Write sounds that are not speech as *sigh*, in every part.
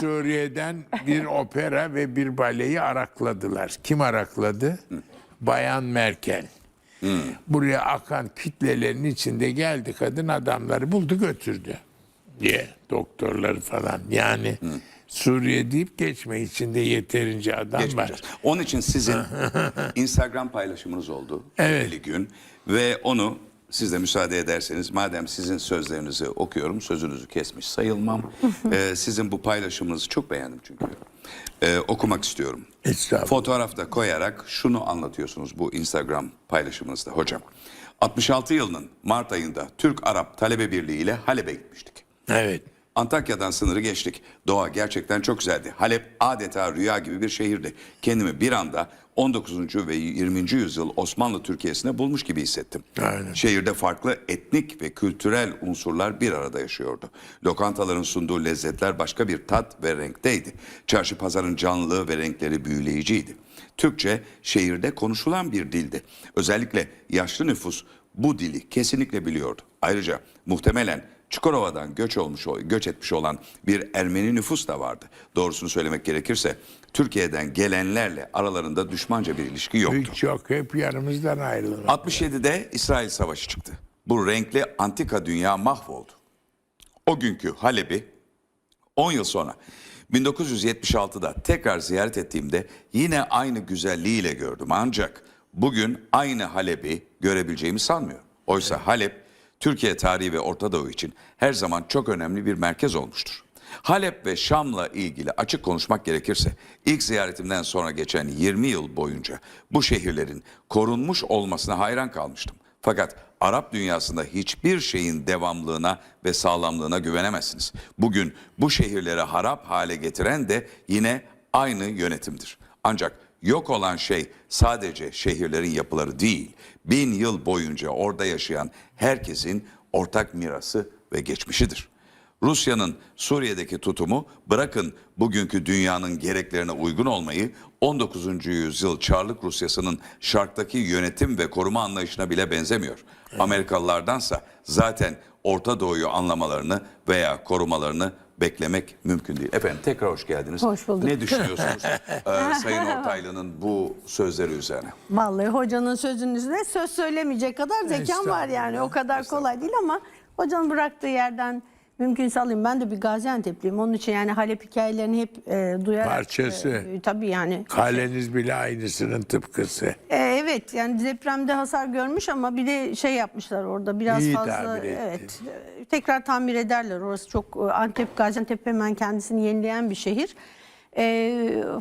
Suriye'den bir *laughs* opera ve bir baleyi arakladılar. Kim arakladı? Bayan Merkel. Buraya akan kitlelerin içinde geldi kadın adamları buldu götürdü diye doktorları falan. Yani Suriye deyip geçme içinde yeterince adam Geçmeyeceğiz. var. Onun için sizin *laughs* Instagram paylaşımınız oldu. Evet. gün ve onu siz de müsaade ederseniz madem sizin sözlerinizi okuyorum sözünüzü kesmiş sayılmam. *laughs* Ee, sizin bu paylaşımınızı çok beğendim çünkü. Ee, okumak istiyorum. Fotoğrafta koyarak şunu anlatıyorsunuz bu Instagram paylaşımınızda hocam. 66 yılının Mart ayında Türk-Arap Talebe Birliği ile Halep'e gitmiştik. Evet. Antakya'dan sınırı geçtik. Doğa gerçekten çok güzeldi. Halep adeta rüya gibi bir şehirdi. Kendimi bir anda 19. ve 20. yüzyıl Osmanlı Türkiye'sine bulmuş gibi hissettim. Aynen. Şehirde farklı etnik ve kültürel unsurlar bir arada yaşıyordu. Lokantaların sunduğu lezzetler başka bir tat ve renkteydi. Çarşı pazarın canlılığı ve renkleri büyüleyiciydi. Türkçe şehirde konuşulan bir dildi. Özellikle yaşlı nüfus bu dili kesinlikle biliyordu. Ayrıca muhtemelen Çukurova'dan göç olmuş göç etmiş olan bir Ermeni nüfus da vardı. Doğrusunu söylemek gerekirse Türkiye'den gelenlerle aralarında düşmanca bir ilişki yoktu. Büyük çok hep yanımızdan ayrılır. 67'de İsrail Savaşı çıktı. Bu renkli antika dünya mahvoldu. O günkü Halep'i 10 yıl sonra 1976'da tekrar ziyaret ettiğimde yine aynı güzelliğiyle gördüm. Ancak bugün aynı Halep'i görebileceğimi sanmıyorum. Oysa Halep Türkiye tarihi ve Orta Doğu için her zaman çok önemli bir merkez olmuştur. Halep ve Şam'la ilgili açık konuşmak gerekirse ilk ziyaretimden sonra geçen 20 yıl boyunca bu şehirlerin korunmuş olmasına hayran kalmıştım. Fakat Arap dünyasında hiçbir şeyin devamlılığına ve sağlamlığına güvenemezsiniz. Bugün bu şehirleri harap hale getiren de yine aynı yönetimdir. Ancak yok olan şey sadece şehirlerin yapıları değil, bin yıl boyunca orada yaşayan herkesin ortak mirası ve geçmişidir. Rusya'nın Suriye'deki tutumu bırakın bugünkü dünyanın gereklerine uygun olmayı 19. yüzyıl Çarlık Rusyası'nın şarktaki yönetim ve koruma anlayışına bile benzemiyor. Amerikalılardansa zaten Orta Doğu'yu anlamalarını veya korumalarını beklemek mümkün değil. Efendim tekrar hoş geldiniz. Hoş bulduk. Ne düşünüyorsunuz *laughs* e, Sayın Ortaylı'nın bu sözleri üzerine? Vallahi hocanın sözünün üzerine söz söylemeyecek kadar zekam var yani. O kadar kolay değil ama hocanın bıraktığı yerden mümkünse alayım. Ben de bir Gaziantep'liyim. Onun için yani Halep hikayelerini hep e, duyarak. Parçası. e, tabii yani. Kaleniz bile aynısının tıpkısı. E, evet yani depremde hasar görmüş ama bir de şey yapmışlar orada biraz İyi fazla. Evet. e, Tekrar tamir ederler. Orası çok e, Antep Gaziantep hemen kendisini yenileyen bir şehir. E,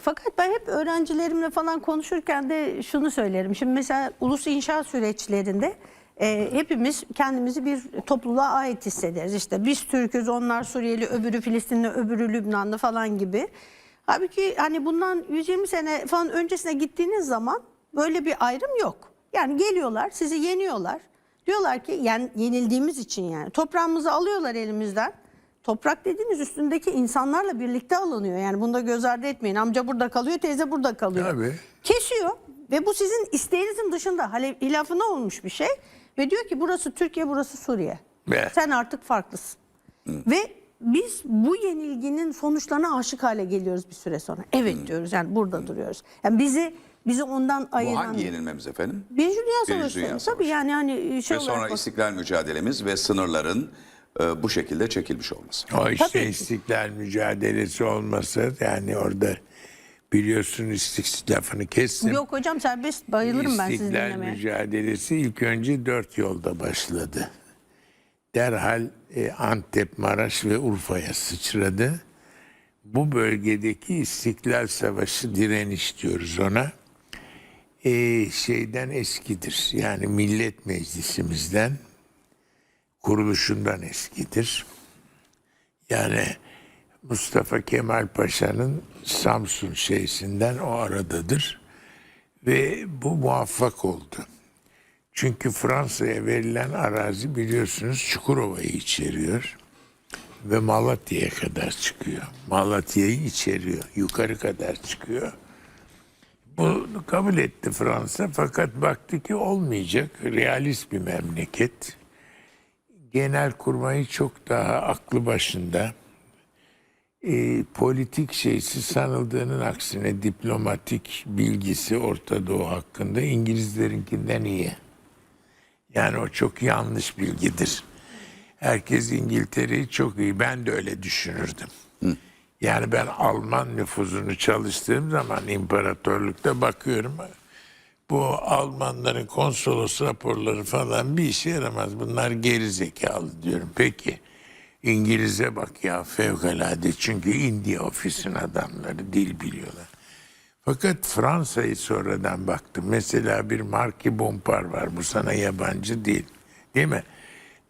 fakat ben hep öğrencilerimle falan konuşurken de şunu söylerim. Şimdi mesela ulus inşaat süreçlerinde e, hepimiz kendimizi bir topluluğa ait hissederiz. İşte biz Türk'üz, onlar Suriyeli, öbürü Filistinli, öbürü Lübnanlı falan gibi. Halbuki hani bundan 120 sene falan öncesine gittiğiniz zaman böyle bir ayrım yok. Yani geliyorlar, sizi yeniyorlar. Diyorlar ki yani yenildiğimiz için yani toprağımızı alıyorlar elimizden. Toprak dediğiniz üstündeki insanlarla birlikte alınıyor. Yani bunu da göz ardı etmeyin. Amca burada kalıyor, teyze burada kalıyor. Tabii. Kesiyor ve bu sizin isteğinizin dışında hale- hilafına olmuş bir şey. Ve diyor ki burası Türkiye, burası Suriye. Ve- Sen artık farklısın. Ve biz bu yenilginin sonuçlarına aşık hale geliyoruz bir süre sonra. Evet diyoruz yani burada duruyoruz. Yani bizi bizi ondan Bu ayıran hangi yenilmemiz efendim? Birinci Dünya Birinci Savaşı. Dünya Tabii Savaşı. yani hani şey Ve sonra bak- istiklal mücadelemiz ve sınırların e, bu şekilde çekilmiş olması. O işte Tabii istiklal mücadelesi olmasa yani orada biliyorsun istik lafını kestim. Yok hocam serbest bayılırım ben sizi İstiklal dinlemeye. mücadelesi ilk önce dört yolda başladı. Derhal e, Antep, Maraş ve Urfa'ya sıçradı. Bu bölgedeki İstiklal Savaşı direniş diyoruz ona. E, şeyden eskidir. Yani Millet Meclisimizden kuruluşundan eskidir. Yani Mustafa Kemal Paşa'nın Samsun şeysinden o aradadır. Ve bu muvaffak oldu. Çünkü Fransa'ya verilen arazi biliyorsunuz Çukurova'yı içeriyor. Ve Malatya'ya kadar çıkıyor. Malatya'yı içeriyor. Yukarı kadar çıkıyor. Bunu kabul etti Fransa fakat baktı ki olmayacak. Realist bir memleket. Genel kurmayı çok daha aklı başında e, politik şeysi sanıldığının aksine diplomatik bilgisi Orta Doğu hakkında İngilizlerinkinden iyi. Yani o çok yanlış bilgidir. Herkes İngiltere'yi çok iyi. Ben de öyle düşünürdüm. Yani ben Alman nüfuzunu çalıştığım zaman imparatorlukta bakıyorum. Bu Almanların konsolos raporları falan bir işe yaramaz. Bunlar geri zekalı diyorum. Peki İngiliz'e bak ya fevkalade. Çünkü India ofisin adamları dil biliyorlar. Fakat Fransa'yı sonradan baktım. Mesela bir Marki Bompard var. Bu sana yabancı değil. Değil mi?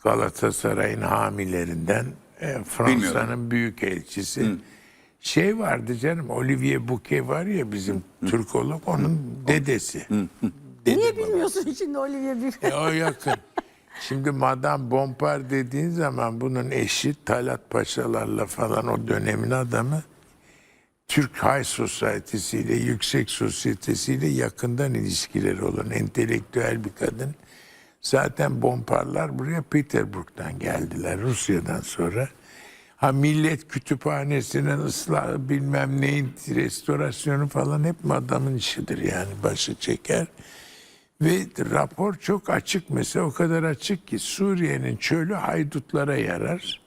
Galatasaray'ın hamilerinden e, Fransa'nın büyük elçisi. Şey vardı canım Olivier Bouquet var ya bizim Türkolog onun dedesi. Dede Niye babası. bilmiyorsun şimdi Olivier bir E, o yakın. *laughs* Şimdi Madame Bompard dediğin zaman bunun eşi Talat Paşalarla falan o dönemin adamı Türk High Society'si ile yüksek sosyetesiyle yakından ilişkileri olan entelektüel bir kadın. Zaten Bomparlar buraya Peterburg'dan geldiler Rusya'dan sonra. Ha millet kütüphanesinin ıslahı bilmem neyin restorasyonu falan hep adamın işidir yani başı çeker. Ve rapor çok açık mesela o kadar açık ki Suriye'nin çölü haydutlara yarar.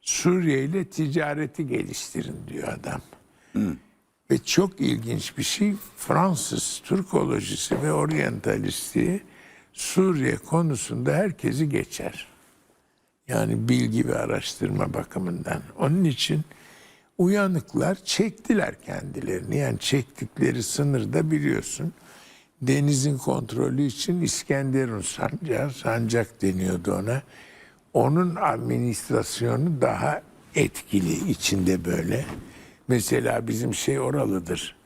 Suriye ile ticareti geliştirin diyor adam. Ve çok ilginç bir şey Fransız Türkolojisi ve oryantalisti Suriye konusunda herkesi geçer. Yani bilgi ve araştırma bakımından. Onun için uyanıklar çektiler kendilerini. Yani çektikleri sınırda biliyorsun. Denizin kontrolü için İskenderun sancağı, sancak deniyordu ona. Onun administrasyonu daha etkili içinde böyle. Mesela bizim şey oralıdır.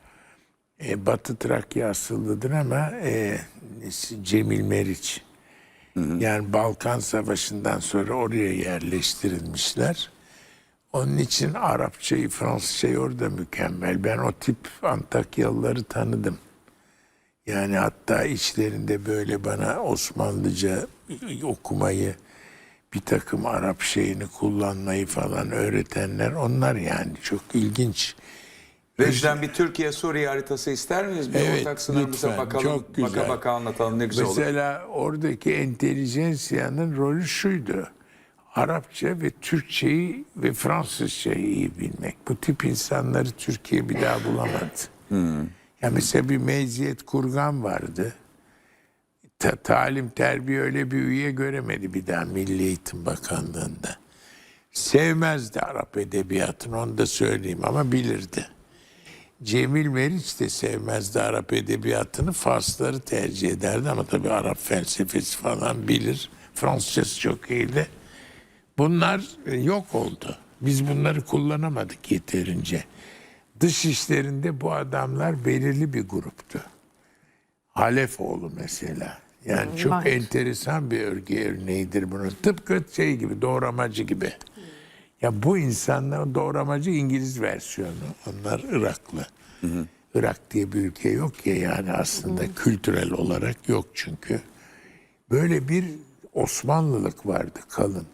E, Batı Trakya asıllıdır ama e, Cemil Meriç. Yani Balkan Savaşı'ndan sonra oraya yerleştirilmişler. Onun için Arapçayı, Fransızcayı orada mükemmel. Ben o tip Antakyalıları tanıdım. Yani hatta içlerinde böyle bana Osmanlıca okumayı, bir takım Arap şeyini kullanmayı falan öğretenler onlar yani çok ilginç. Rejiden bir Türkiye-Suriye haritası ister miyiz? Bir Evet, ortak sınırımıza lütfen. bakalım. Çok güzel. Baka baka anlatalım ne güzel olur. Mesela oradaki entelijensiyanın rolü şuydu. Arapça ve Türkçeyi ve Fransızcayı iyi bilmek. Bu tip insanları Türkiye bir daha bulamadı. Ya mesela bir meziyet kurgan vardı. Ta- talim terbiye öyle bir üye göremedi bir daha Milli Eğitim Bakanlığı'nda. Sevmezdi Arap edebiyatını onu da söyleyeyim ama bilirdi. Cemil Meriç de sevmezdi Arap edebiyatını. Farsları tercih ederdi ama tabii Arap felsefesi falan bilir. Fransızcası çok iyiydi. Bunlar e, yok oldu. Biz bunları kullanamadık yeterince. Dış işlerinde bu adamlar belirli bir gruptu. Halefoğlu mesela. Yani çok var. enteresan bir örgü örneğidir bunun. Tıpkı şey gibi, doğramacı gibi. Ya bu insanlar doğramacı İngiliz versiyonu. Onlar Iraklı. Irak diye bir ülke yok ya yani aslında kültürel olarak yok çünkü. Böyle bir Osmanlılık vardı kalın.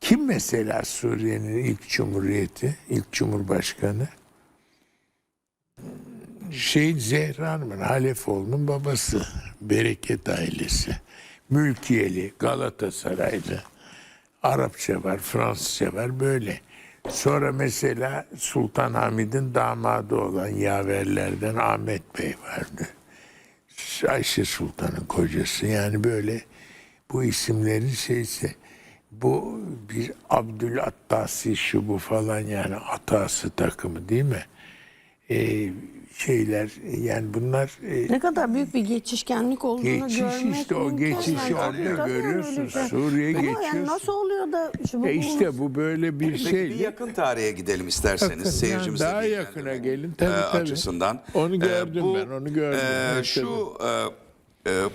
Kim mesela Suriye'nin ilk cumhuriyeti, ilk cumhurbaşkanı? Şey Zehra Hanım'ın, Halefoğlu'nun babası. Bereket ailesi. Mülkiyeli, Galatasaraylı. Arapça var, Fransızca var böyle. Sonra mesela Sultan Hamid'in damadı olan yaverlerden Ahmet Bey vardı. Ayşe Sultan'ın kocası. Yani böyle bu isimlerin şeysi. Bu bir Abdülattasi şu bu falan yani atası takımı değil mi? Ee, şeyler yani bunlar e, Ne kadar büyük bir geçişkenlik olduğunu Geçiş görmek işte, o mümkün. geçişi Yani orada tabii yani görüyorsun. öyle bir şey. Suriye Ama geçiyorsun. Yani nasıl oluyor da şu bu e işte bu böyle bir Peki şey. bir yakın tarihe gidelim isterseniz. Yakın, Seyircimiz yani de daha bilgilendirme, yakına gelin. Tabii, e, tabii. açısından. Onu E, gördüm ben, onu gördüm. e, Evet, şu e, e, e,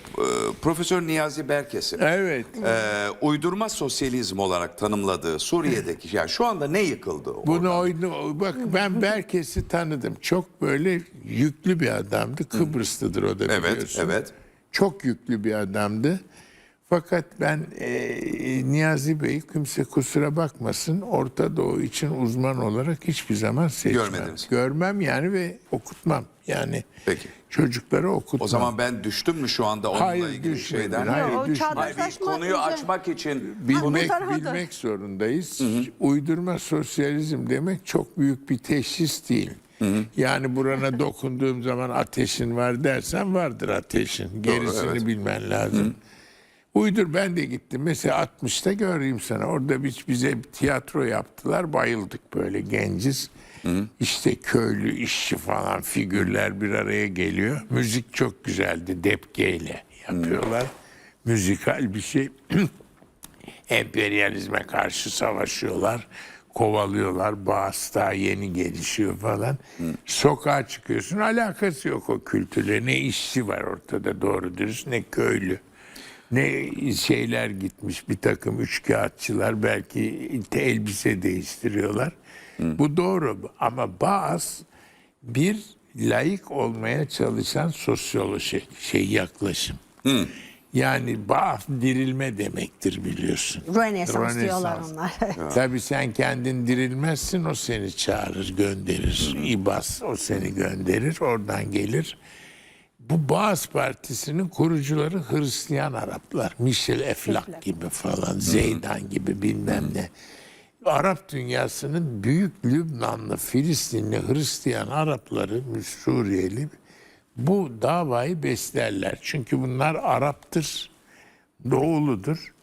Profesör Niyazi Berkes'in Evet. e, uydurma sosyalizm olarak tanımladığı Suriye'deki yani şu anda ne yıkıldı? Bunu oradan? oyunu bak ben Berkes'i tanıdım. Çok böyle yüklü bir adamdı. Kıbrıslıdır o da Evet, biliyorsun. evet. Çok yüklü bir adamdı. Fakat ben e, Niyazi Bey kimse kusura bakmasın Orta Doğu için uzman olarak hiçbir zaman seçmem. Görmediniz. Görmem yani ve okutmam. Yani Peki. çocukları okutmam. O zaman ben düştüm mü şu anda onunla Hayır, ilgili düşmedin. şeyden? Hayır, o düşme. Hayır, bir konuyu açmak için Bilmek, bilmek zorundayız. Uydurma sosyalizm demek çok büyük bir teşhis değil. Yani burana dokunduğum zaman ateşin var dersen vardır ateşin. Gerisini evet. bilmen lazım. Uydur ben de gittim. Mesela 60'ta göreyim sana. Orada biz, bize bir tiyatro yaptılar. Bayıldık böyle genciz. İşte köylü, işçi falan figürler bir araya geliyor. Müzik çok güzeldi. Depkeyle yapıyorlar. Müzikal bir şey. *clears throat* emperyalizme karşı savaşıyorlar. Kovalıyorlar. Bağız daha yeni gelişiyor falan. Sokağa çıkıyorsun. Alakası yok o kültürle. Ne işçi var ortada doğru dürüst ne köylü. Ne şeyler gitmiş bir takım üçkağıtçılar belki elbise değiştiriyorlar. Bu doğru ama bazı bir layık olmaya çalışan sosyoloji şey yaklaşım. Yani bağ dirilme demektir biliyorsun. Rönesans diyorlar Rönesans. onlar. *laughs* Tabii sen kendin dirilmezsin o seni çağırır gönderir. İBAS o seni gönderir oradan gelir. Bu Baas Partisi'nin kurucuları Hristiyan Araplar. Michel Eflak gibi falan, Zeydan gibi bilmem ne. Arap dünyasının büyük Lübnanlı, Filistinli, Hristiyan Arapları, Suriyeli bu davayı beslerler. Çünkü bunlar Arap'tır, doğuludur,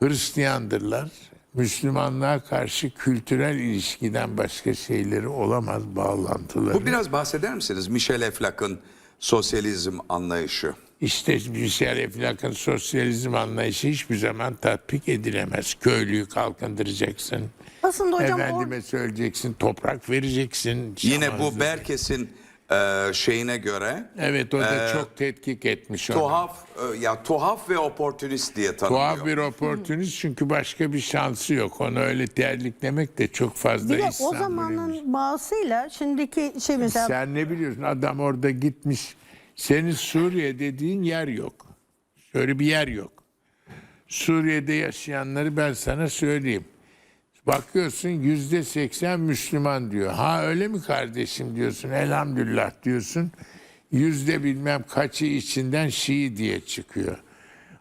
Hristiyandırlar. Müslümanlığa karşı kültürel ilişkiden başka şeyleri olamaz bağlantıları. bu biraz bahseder misiniz Michel Eflak'ın sosyalizm anlayışı? İşte Michel Eflak'ın sosyalizm anlayışı hiçbir zaman tatbik edilemez. Köylüyü kalkındıracaksın. Aslında hocam Efendime söyleyeceksin, toprak vereceksin. Yine bu Berkes'in e, şeyine göre Evet o da çok tetkik etmiş onu. tuhaf e, ya tuhaf ve oportunist diye tanımlıyor. Tuhaf bir oportunist çünkü başka bir şansı yok. Onu öyle terliklemek de çok fazla bir de o İslam zamanın bağısıyla şimdiki şey mesela Sen ne biliyorsun? Adam orada gitmiş. Senin Suriye dediğin yer yok. Şöyle bir yer yok. Suriye'de yaşayanları ben sana söyleyeyim. Bakıyorsun yüzde seksen Müslüman diyor. Ha öyle mi kardeşim diyorsun. Elhamdülillah diyorsun. Yüzde bilmem kaçı içinden Şii diye çıkıyor.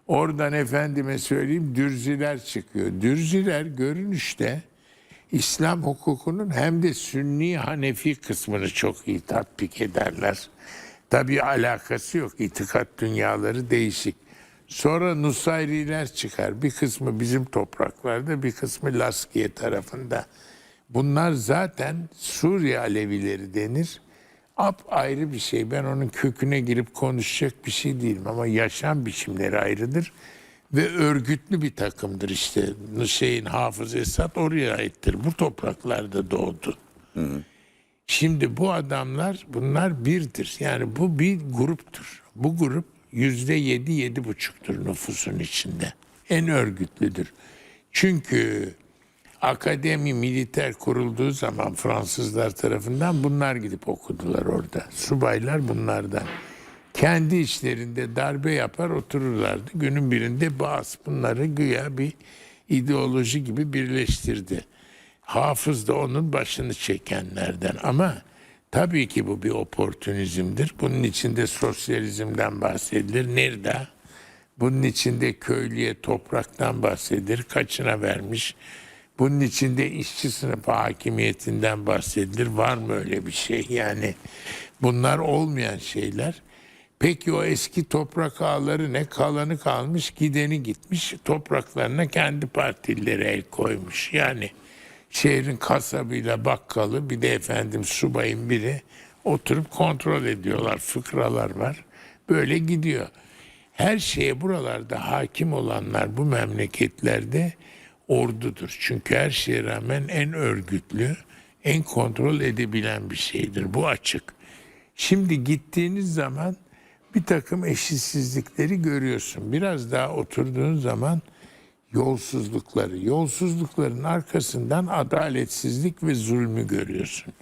Oradan efendime söyleyeyim dürziler çıkıyor. Dürziler görünüşte İslam hukukunun hem de Sünni Hanefi kısmını çok iyi tatbik ederler. Tabii alakası yok. İtikat dünyaları değişik. Sonra Nusayriler çıkar. Bir kısmı bizim topraklarda, bir kısmı Laskiye tarafında. Bunlar zaten Suriye Alevileri denir. Ap ayrı bir şey. Ben onun köküne girip konuşacak bir şey değilim ama yaşam biçimleri ayrıdır ve örgütlü bir takımdır işte. Şeyin Hafız Esad oraya aittir. Bu topraklarda doğdu. Şimdi bu adamlar bunlar birdir. Yani bu bir gruptur. Bu grup yüzde yedi, yedi buçuktur nüfusun içinde. En örgütlüdür. Çünkü akademi militer kurulduğu zaman Fransızlar tarafından bunlar gidip okudular orada. Subaylar bunlardan. Kendi içlerinde darbe yapar otururlardı. Günün birinde bazı bunları güya bir ideoloji gibi birleştirdi. Hafız da onun başını çekenlerden ama tabii ki bu bir oportunizmdir. Bunun içinde sosyalizmden bahsedilir. Nerede? Bunun içinde köylüye topraktan bahsedilir. Kaçına vermiş? Bunun içinde işçi sınıfı hakimiyetinden bahsedilir. Var mı öyle bir şey? Yani bunlar olmayan şeyler. Peki o eski toprak ağları ne? Kalanı kalmış, gideni gitmiş. Topraklarına kendi partileri el koymuş. Yani şehrin kasabıyla bakkalı bir de efendim subayın biri oturup kontrol ediyorlar. Fıkralar var. Böyle gidiyor. Her şeye buralarda hakim olanlar bu memleketlerde ordudur. Çünkü her şeye rağmen en örgütlü, en kontrol edebilen bir şeydir. Bu açık. Şimdi gittiğiniz zaman bir takım eşitsizlikleri görüyorsun. Biraz daha oturduğun zaman yolsuzlukları, yolsuzlukların arkasından adaletsizlik ve zulmü görüyorsun.